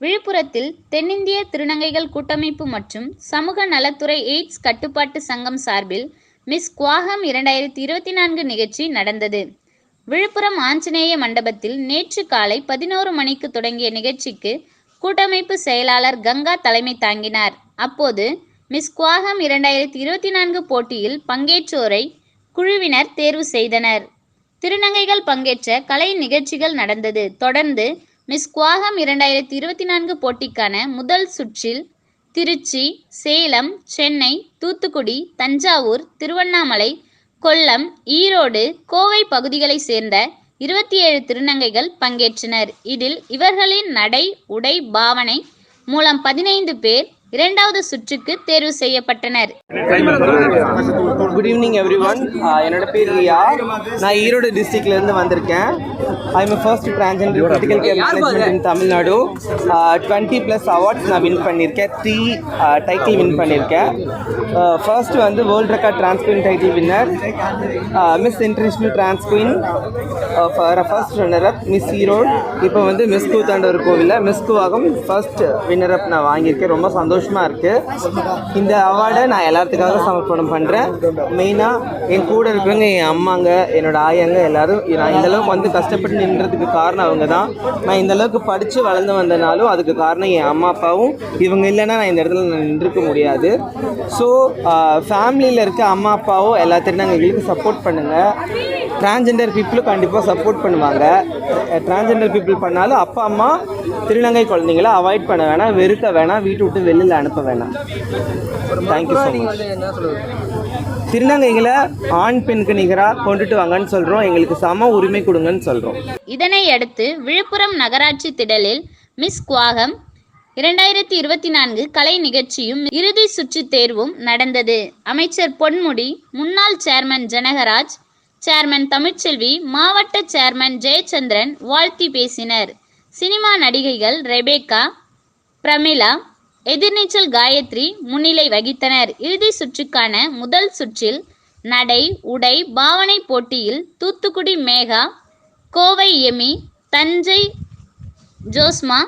விழுப்புரத்தில் தென்னிந்திய திருநங்கைகள் கூட்டமைப்பு மற்றும் சமூக நலத்துறை எய்ட்ஸ் கட்டுப்பாட்டு சங்கம் சார்பில் மிஸ் குவாகம் இரண்டாயிரத்தி இருபத்தி நான்கு நிகழ்ச்சி நடந்தது. விழுப்புரம் ஆஞ்சநேய மண்டபத்தில் நேற்று காலை பதினோரு மணிக்கு தொடங்கிய நிகழ்ச்சிக்கு கூட்டமைப்பு செயலாளர் கங்கா தலைமை தாங்கினார். அப்போது மிஸ் குவாகம் இரண்டாயிரத்தி இருபத்தி நான்கு போட்டியில் பங்கேற்றோரை குழுவினர் தேர்வு செய்தனர். திருநங்கைகள் பங்கேற்ற கலை நிகழ்ச்சிகள் நடந்தது. தொடர்ந்து மிஸ் குவாகம் இரண்டாயிரத்தி இருபத்தி நான்கு போட்டிக்கான முதல் சுற்றில் திருச்சி சேலம் சென்னை தூத்துக்குடி தஞ்சாவூர் திருவண்ணாமலை கொல்லம் ஈரோடு கோவை பகுதிகளைச் சேர்ந்த இருபத்தி ஏழு திருநங்கைகள் பங்கேற்றனர். இதில் இவர்களின் நடை உடை பாவனை மூலம் பதினைந்து பேர் இரண்டாவது சுற்றுக்கு தேர்வு செய்யப்பட்டனர். குட் ஈவினிங் எவ்ரி ஒன் என்னோட பேர் ரியா. நான் ஈரோடு டிஸ்ட்ரிக்ட்லேருந்து வந்திருக்கேன். I am first transgender critical care management in Tamil Nadu twenty plus awards நான் வின் பண்ணியிருக்கேன். த்ரீ டைட்டில் வின் பண்ணியிருக்கேன். ஃபர்ஸ்ட் வந்து world record trans queen title winner miss international trans queen first runner up miss Erode இப்போ வந்து miss Koothandavar கோவிலில் miss Koovagam first winner up நான் வாங்கியிருக்கேன். ரொம்ப சந்தோஷமாக இருக்குது இந்த அவார்டை நான் எல்லாத்துக்காக சமர்ப்பணம் பண்ணுறேன் மெயினாக என் கூட இருக்கிறவங்க என் அம்மாங்க என்னோடய ஆயாங்க எல்லோரும் நான் இந்தளவுக்கு வந்து கஷ்டப்பட்டு நின்றதுக்கு காரணம் அவங்க தான். நான் இந்தளவுக்கு படித்து வளர்ந்து வந்தனாலும் அதுக்கு காரணம் என் அம்மா அப்பாவும். இவங்க இல்லைன்னா நான் இந்த இடத்துல நான் நின்றுக்க முடியாது. ஸோ ஃபேமிலியில் இருக்க அம்மா அப்பாவும் நாங்கள் எங்களுக்கு சப்போர்ட் பண்ணுங்கள் டிரான்ஜெண்டர் பீப்புளும் கண்டிப்பாக சப்போர்ட் பண்ணுவாங்க. டிரான்ஜெண்டர் பீப்புள் பண்ணாலும் அப்பா அம்மா திருநங்கை குழந்தைங்கள அவாய்ட் பண்ண வேணாம் வெறுக்க வேணாம் வீட்டு விட்டு வெளியில் அனுப்ப வேணாம். தேங்க்யூ ஸோ மச் திருநங்கைகளை ஆண் பெண்ணுக்கு நிகராக கொண்டுட்டு வாங்கன்னு சொல்கிறோம் எங்களுக்கு சம உரிமை கொடுங்கன்னு சொல்கிறோம் இதனை அடுத்து விழுப்புரம் நகராட்சி திடலில் மிஸ் குவாகம் இரண்டாயிரத்தி இருபத்தி நான்கு கலை நிகழ்ச்சியும் இறுதி சுற்று தேர்வும் நடந்தது. அமைச்சர் பொன்முடி முன்னாள் சேர்மன் ஜனகராஜ் சேர்மன் தமிழ்ச்செல்வி மாவட்ட சேர்மன் ஜெயச்சந்திரன் வாழ்த்தி பேசினர். சினிமா நடிகைகள் ரெபேக்கா பிரமிளா எதிர்நீச்சல் காயத்ரி முன்னிலை வகித்தனர். இறுதி சுற்றுக்கான முதல் சுற்றில் நடை உடை பாவனை போட்டியில் தூத்துக்குடி மேகா கோவை எமி தஞ்சை ஜோஸ்மா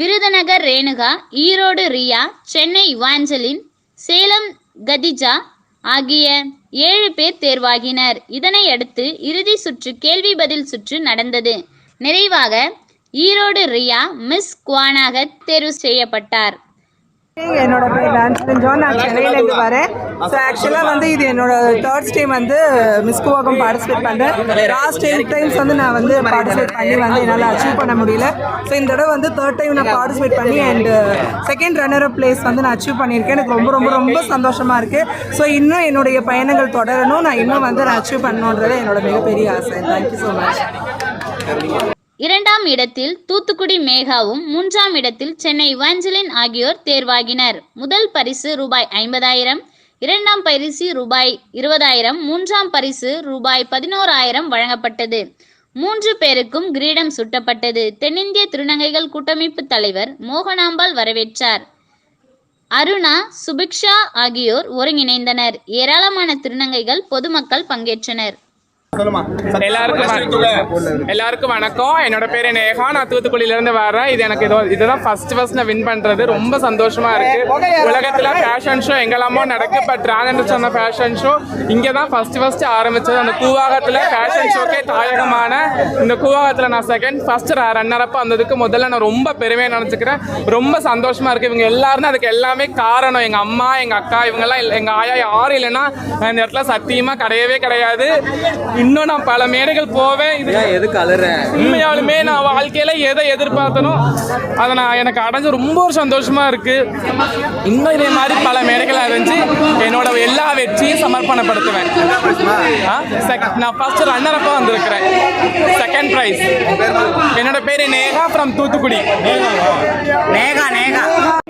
விருதுநகர் ரேணுகா ஈரோடு ரியா சென்னை இவாஞ்சலின் சேலம் கதிஜா ஆகிய ஏழு பேர் தேர்வாகினர். இதனையடுத்து இறுதி சுற்று கேள்வி பதில் சுற்று நடந்தது. நிறைவாக ஈரோடு ரியா மிஸ் குவானாக தேர்வு செய்யப்பட்டார். என்னோட பேர் டான்ஸ் ஜான் நான் சென்னையிலேருந்து வரேன். ஸோ ஆக்சுவலாக வந்து இது என்னோட தேர்ட் டைம் வந்து மிஸ் குவாகம் பார்ட்டிசிபேட் பண்ணுறேன் லாஸ்ட் எயிட் டைம்ஸ் வந்து நான் வந்து பார்ட்டிசிபேட் பண்ணி வந்து என்னால் அச்சீவ் பண்ண முடியல. ஸோ இந்த தடவை வந்து தேர்ட் டைம் நான் பார்ட்டிசிபேட் பண்ணி and second runner up place வந்து நான் அச்சீவ் பண்ணியிருக்கேன். எனக்கு ரொம்ப ரொம்ப ரொம்ப சந்தோஷமாக இருக்குது ஸோ இன்னும் என்னுடைய பயணங்கள் தொடரணும். நான் இன்னும் வந்து நான் அச்சீவ் பண்ணணுன்றது என்னோட மிகப்பெரிய ஆசை. தேங்க்யூ ஸோ மச் இரண்டாம் இடத்தில் தூத்துக்குடி மேகாவும் மூன்றாம் இடத்தில் சென்னை வஞ்சலின் ஆகியோர் தேர்வாகினர். முதல் பரிசு ரூபாய் ஐம்பதாயிரம் இரண்டாம் பரிசு ரூபாய் இருபதாயிரம் மூன்றாம் பரிசு ரூபாய் பதினோராயிரம் வழங்கப்பட்டது. மூன்று பேருக்கும் கிரீடம் சுட்டப்பட்டது. தென்னிந்திய திருநங்கைகள் கூட்டமைப்பு தலைவர் மோகனாம்பாள் வரவேற்றார். அருணா சுபிக்ஷா ஆகியோர் ஒருங்கிணைந்தனர். ஏராளமான திருநங்கைகள் பொதுமக்கள் பங்கேற்றனர். எல்லாருக்கும் எல்லாருக்கும் வணக்கம். என்னோட பேர் நேகா. நான் தூத்துக்குடியில இருந்து வரேன். இது எனக்கு இதோ இதுதான் ஃபர்ஸ்ட் ஃபர்ஸ்ட் நான் வின் பண்றது. ரொம்ப சந்தோஷமா இருக்கு. உலகத்துல ஃபேஷன் ஷோ எங்கெல்லாமோ நடக்கு. பட் டிராகன் சொன்ன ஃபேஷன் ஷோ இங்க தான் ஃபர்ஸ்ட் ஃபர்ஸ்ட் ஆரம்பிச்சது. அந்த கூவாகத்துல ஃபேஷன் ஷோக்கே தாயகமான இந்த கூவாகத்துல நான் செகண்ட் ஃபர்ஸ்ட் ரன்னர் அப் வந்ததுக்கு முதல்ல நான் ரொம்ப பெருமையா நினைச்சுக்கிறேன். ரொம்ப சந்தோஷமா இருக்கு. இவங்க எல்லாரும் அதுக்கு எல்லாமே காரணம். எங்க அம்மா எங்க அக்கா இவங்கெல்லாம் இல்ல- எங்க ஆயா யாரும் இல்லைன்னா இந்த இடத்துல சத்தியமா கிடையவே கிடையாது. இன்னும் நான் பல மேடைகள் போவேன். இது எது கலர உண்மையாலுமே நான் வாழ்க்கையில எதை எதிர்பார்த்தனோ அதை நான் எனக்கு அடைஞ்சு ரொம்ப ஒரு சந்தோஷமா இருக்கு. இன்னும் இதே மாதிரி பல மேடைகள் அடைஞ்சு என்னோட எல்லா வெற்றியும் சமர்ப்பணப்படுத்துவேன். நான் ஃபர்ஸ்ட் ரன்னர் அப்பா வந்திருக்கிறேன். செகண்ட் பிரைஸ் என்னோட பேரு நேகா ஃப்ரம் தூத்துக்குடி. நேகா நேகா.